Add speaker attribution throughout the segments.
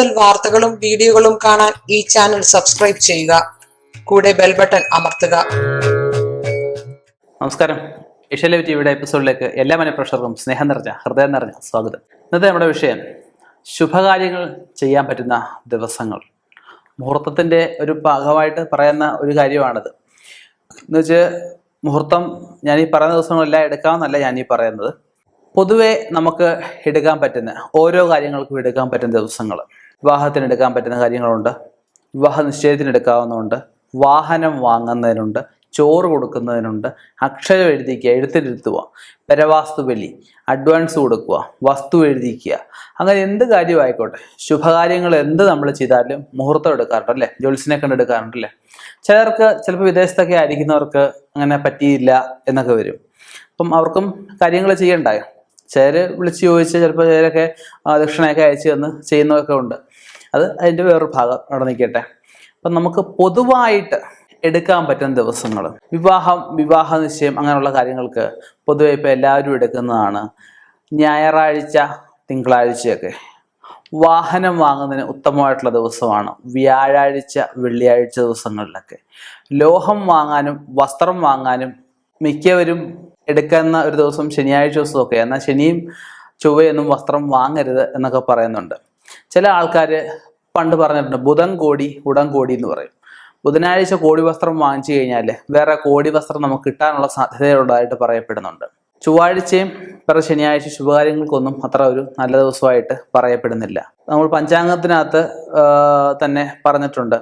Speaker 1: കൂടുതൽ വാർത്തകളും വീഡിയോകളും കാണാൻ ഈ ചാനൽ സബ്സ്ക്രൈബ് ചെയ്യുക. കൂടെ ബെൽ ബട്ടൺ അമർത്തുക.
Speaker 2: നമസ്കാരം. ഏഷ്യാലൈവ് ടിവിയുടെ എപ്പിസോഡിലേക്ക് എല്ലാ മനഃപ്രഷർക്കും സ്നേഹം നിറഞ്ഞ ഹൃദയം നിറഞ്ഞ സ്വാഗതം. ഇന്നത്തെ നമ്മുടെ വിഷയം ശുഭകാര്യങ്ങൾ ചെയ്യാൻ പറ്റുന്ന ദിവസങ്ങൾ. മുഹൂർത്തത്തിന്റെ ഒരു ഭാഗമായിട്ട് പറയുന്ന ഒരു കാര്യമാണിത്. എന്ന് വെച്ച് മുഹൂർത്തം ഞാൻ ഈ പറയുന്ന ദിവസങ്ങളെല്ലാം എടുക്കാമെന്നല്ല ഞാൻ ഈ പറയുന്നത്. പൊതുവെ നമുക്ക് എടുക്കാൻ പറ്റുന്ന ഓരോ കാര്യങ്ങൾക്കും എടുക്കാൻ പറ്റുന്ന ദിവസങ്ങൾ. വിവാഹത്തിന് എടുക്കാൻ പറ്റുന്ന കാര്യങ്ങളുണ്ട്. വിവാഹ നിശ്ചയത്തിന് എടുക്കാവുന്നതുണ്ട് വാഹനം വാങ്ങുന്നതിനുണ്ട്. ചോറ് കൊടുക്കുന്നതിനുണ്ട്. അക്ഷരം എഴുതിക്കുക എഴുത്തിരുത്തുക പരവാസ്തു ബലി അഡ്വാൻസ് കൊടുക്കുക വസ്തു എഴുതിക്കുക. അങ്ങനെ എന്ത് കാര്യമായിക്കോട്ടെ. ശുഭകാര്യങ്ങൾ എന്ത് നമ്മൾ ചെയ്താലും മുഹൂർത്തം എടുക്കാറുണ്ട് അല്ലേ? ജോലിസിനെ കണ്ട് എടുക്കാറുണ്ടല്ലേ ചിലർക്ക് ചിലപ്പോൾ വിദേശത്തൊക്കെ ആയിരിക്കുന്നവർക്ക് അങ്ങനെ പറ്റിയില്ല എന്നൊക്കെ വരും. അപ്പം അവർക്കും കാര്യങ്ങൾ ചെയ്യണ്ടായോ? ചിലർ വിളിച്ച് ചോദിച്ച് ചിലപ്പോൾ ചേരൊക്കെ ദക്ഷിണയൊക്കെ അയച്ചു തന്ന് ചെയ്യുന്നതൊക്കെ ഉണ്ട്. അത് അതിന്റെ വേറൊരു ഭാഗം അവിടെ നിൽക്കട്ടെ. അപ്പം നമുക്ക് പൊതുവായിട്ട് എടുക്കാൻ പറ്റുന്ന ദിവസങ്ങൾ വിവാഹം വിവാഹ നിശ്ചയം അങ്ങനെയുള്ള കാര്യങ്ങൾക്ക് പൊതുവെ ഇപ്പോൾ എല്ലാവരും എടുക്കുന്നതാണ് ഞായറാഴ്ച തിങ്കളാഴ്ചയൊക്കെ. വാഹനം വാങ്ങുന്നതിന് ഉത്തമമായിട്ടുള്ള ദിവസമാണ് വ്യാഴാഴ്ച വെള്ളിയാഴ്ച ദിവസങ്ങളിലൊക്കെ. ലോഹം വാങ്ങാനും വസ്ത്രം വാങ്ങാനും മിക്കവരും എടുക്കുന്ന ഒരു ദിവസം ശനിയാഴ്ച ദിവസമൊക്കെ. എന്നാൽ ശനിയും ചൊവ്വയൊന്നും വസ്ത്രം വാങ്ങരുത് എന്നൊക്കെ പറയുന്നുണ്ട്. ചില ആൾക്കാർ പണ്ട് പറഞ്ഞിട്ടുണ്ട് ബുധൻ കോടി ഉടൻ കോടി എന്ന് പറയും. ബുധനാഴ്ച കോടി വസ്ത്രം വാങ്ങിച്ചു കഴിഞ്ഞാൽ വേറെ കോടി വസ്ത്രം നമുക്ക് കിട്ടാനുള്ള സാധ്യതയുള്ളതായിട്ട് പറയപ്പെടുന്നുണ്ട്. ചൊവ്വാഴ്ചയും വേറെ ശനിയാഴ്ച ശുഭകാര്യങ്ങൾക്കൊന്നും അത്ര ഒരു നല്ല ദിവസമായിട്ട് പറയപ്പെടുന്നില്ല. നമ്മൾ പഞ്ചാംഗത്തിനകത്ത് തന്നെ പറഞ്ഞിട്ടുണ്ട്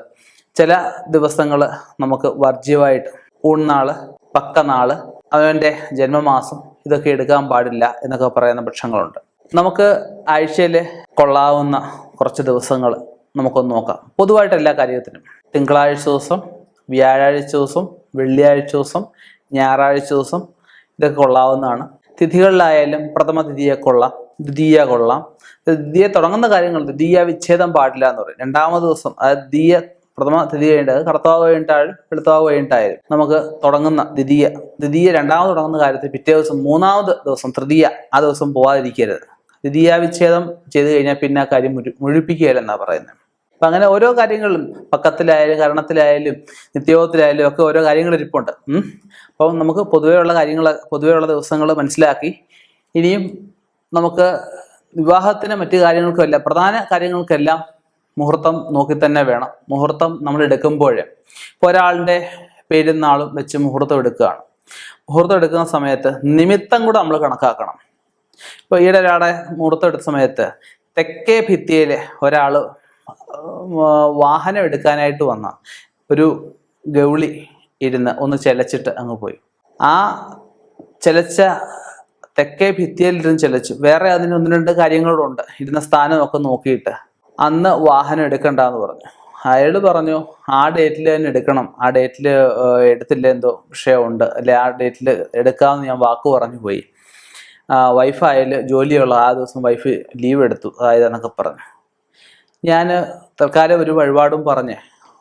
Speaker 2: ചില ദിവസങ്ങൾ നമുക്ക് വർജ്യമായിട്ട് ഊൺനാൾ പക്കനാൾ അവന്റെ ജന്മമാസം ഇതൊക്കെ എടുക്കാൻ പാടില്ല എന്നൊക്കെ പറയുന്ന പക്ഷങ്ങളുണ്ട് നമുക്ക് ആഴ്ചയിൽ കൊള്ളാവുന്ന കുറച്ച് ദിവസങ്ങൾ നമുക്കൊന്ന് നോക്കാം. പൊതുവായിട്ട് എല്ലാ കാര്യത്തിനും. തിങ്കളാഴ്ച ദിവസം വ്യാഴാഴ്ച ദിവസം വെള്ളിയാഴ്ച ദിവസം ഞായറാഴ്ച ദിവസം ഇതൊക്കെ കൊള്ളാവുന്നതാണ്. തിഥികളിലായാലും പ്രഥമ തിഥിയെ കൊള്ളാം ദ്വിതീയ കൊള്ളാം. ദ്വിതീയ തുടങ്ങുന്ന കാര്യങ്ങൾ ദ്വിതീയ വിച്ഛേദം പാടില്ല എന്ന് പറയും. രണ്ടാമത് ദിവസം അതായത് ദ്വിതീയ പ്രഥമ തിഥി കഴിഞ്ഞിട്ട് കർത്താവ് കഴിഞ്ഞിട്ടായാലും വെളുത്താവ് കഴിഞ്ഞിട്ടായാലും നമുക്ക് തുടങ്ങുന്ന ദ്വിതീയ ദ്വിതീയ രണ്ടാമത് തുടങ്ങുന്ന കാര്യത്തിൽ പിറ്റേ ദിവസം മൂന്നാമത് ദിവസം തൃതീയ ആ ദിവസം പോവാതിരിക്കരുത്. ദ്വിതീയ വിച്ഛേദം ചെയ്ത് കഴിഞ്ഞാൽ പിന്നെ ആ കാര്യം മുഴിപ്പിക്കുകയല്ലെന്നാണ് പറയുന്നത്. അപ്പം അങ്ങനെ ഓരോ കാര്യങ്ങളും പക്കത്തിലായാലും കരണത്തിലായാലും നിത്യയോഗത്തിലായാലും ഒക്കെ ഓരോ കാര്യങ്ങൾ ഇരിപ്പുണ്ട്. അപ്പം നമുക്ക് പൊതുവെയുള്ള കാര്യങ്ങൾ പൊതുവെയുള്ള ദിവസങ്ങൾ മനസ്സിലാക്കി. ഇനിയും നമുക്ക് വിവാഹത്തിന് മറ്റു കാര്യങ്ങൾക്കുമല്ല പ്രധാന കാര്യങ്ങൾക്കെല്ലാം മുഹൂർത്തം നോക്കി തന്നെ വേണം. മുഹൂർത്തം നമ്മൾ എടുക്കുമ്പോൾ ഇപ്പോൾ ഒരാളുടെ പെരുന്നാളും നാളും വെച്ച് മുഹൂർത്തം എടുക്കുകയാണ്. മുഹൂർത്തം എടുക്കുന്ന സമയത്ത് നിമിത്തം കൂടെ നമ്മൾ കണക്കാക്കണം. ഇപ്പോൾ ഈയിടെ ഒരാളെ മുഹൂർത്തം എടുത്ത സമയത്ത് തെക്കേ ഭിത്തിയിൽ ഒരാൾ വാഹനം എടുക്കാനായിട്ട് വന്ന ഒരു ഗൗളി ഇരുന്ന് ഒന്ന് ചെലച്ചിട്ട് അങ്ങ് പോയി. ആ ചെലച്ച തെക്കേ ഭിത്തിയിലിരുന്ന് ചെലച്ചു. വേറെ അതിന് ഒന്ന് രണ്ട് കാര്യങ്ങളുണ്ട്. ഇരുന്ന സ്ഥാനമൊക്കെ നോക്കിയിട്ട് അന്ന് വാഹനം എടുക്കണ്ട എന്ന് പറഞ്ഞു. അയാൾ പറഞ്ഞു ആ ഡേറ്റിൽ തന്നെ എടുക്കണം. ആ ഡേറ്റിൽ എടുത്തില്ല എന്തോ വിഷയമുണ്ട്. അല്ലെ ആ ഡേറ്റിൽ എടുക്കാമെന്ന് ഞാൻ വാക്ക് പറഞ്ഞു പോയി. വൈഫ് ആയാലും ജോലിയുള്ള ആ ദിവസം വൈഫ് ലീവ് എടുത്തു അതായത് എന്നൊക്കെ പറഞ്ഞു. ഞാൻ തൽക്കാലം ഒരു വഴിപാടും പറഞ്ഞ്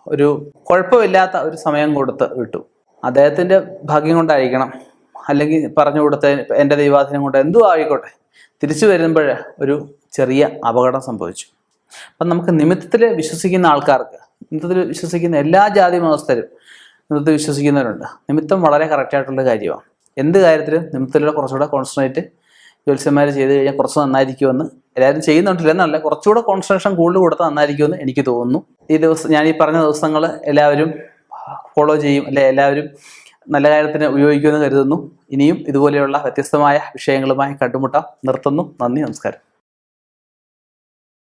Speaker 2: ഒരു കുഴപ്പമില്ലാത്ത ഒരു സമയം കൊടുത്ത് വിട്ടു. അദ്ദേഹത്തിന്റെ ഭാഗ്യം കൊണ്ടായിരിക്കണം. അല്ലെങ്കിൽ പറഞ്ഞു കൊടുത്ത എന്റെ ദൈവാധീനം കൊണ്ട് എന്തും ആയിക്കോട്ടെ. തിരിച്ചു വരുമ്പോൾ ഒരു ചെറിയ അപകടം സംഭവിച്ചു. അപ്പം നമുക്ക് നിമിത്തത്തിൽ വിശ്വസിക്കുന്ന ആൾക്കാർക്ക് നിമിത്തത്തിൽ വിശ്വസിക്കുന്ന എല്ലാ ജാതി മതസ്ഥരും നിമിത്തത്തിൽ വിശ്വസിക്കുന്നവരുണ്ട്. നിമിത്തം വളരെ കറക്റ്റായിട്ടുള്ള കാര്യമാണ്. എന്ത് കാര്യത്തിലും നിമിത്തത്തിലുള്ള കുറച്ചുകൂടെ കോൺസെൻട്രേറ്റ് ജ്യോത്സ്യന്മാർ ചെയ്ത് കഴിഞ്ഞാൽ കുറച്ച് നന്നായിരിക്കുമെന്ന് എല്ലാവരും ചെയ്യുന്നുണ്ടല്ലോ. എന്നല്ല കുറച്ചുകൂടെ കോൺസെൻട്രേഷൻ കൂടുതൽ കൊടുത്താൽ നന്നായിരിക്കുമെന്ന് എനിക്ക് തോന്നുന്നു. ഈ ദിവസം ഞാൻ ഈ പറഞ്ഞ ദിവസങ്ങൾ എല്ലാവരും ഫോളോ ചെയ്യും അല്ലെ എല്ലാവരും നല്ല കാര്യത്തിന് ഉപയോഗിക്കുമെന്ന് കരുതുന്നു. ഇനിയും ഇതുപോലെയുള്ള വ്യത്യസ്തമായ വിഷയങ്ങളുമായി കണ്ടുമുട്ടാം. നിർത്തുന്നു. നന്ദി നമസ്കാരം.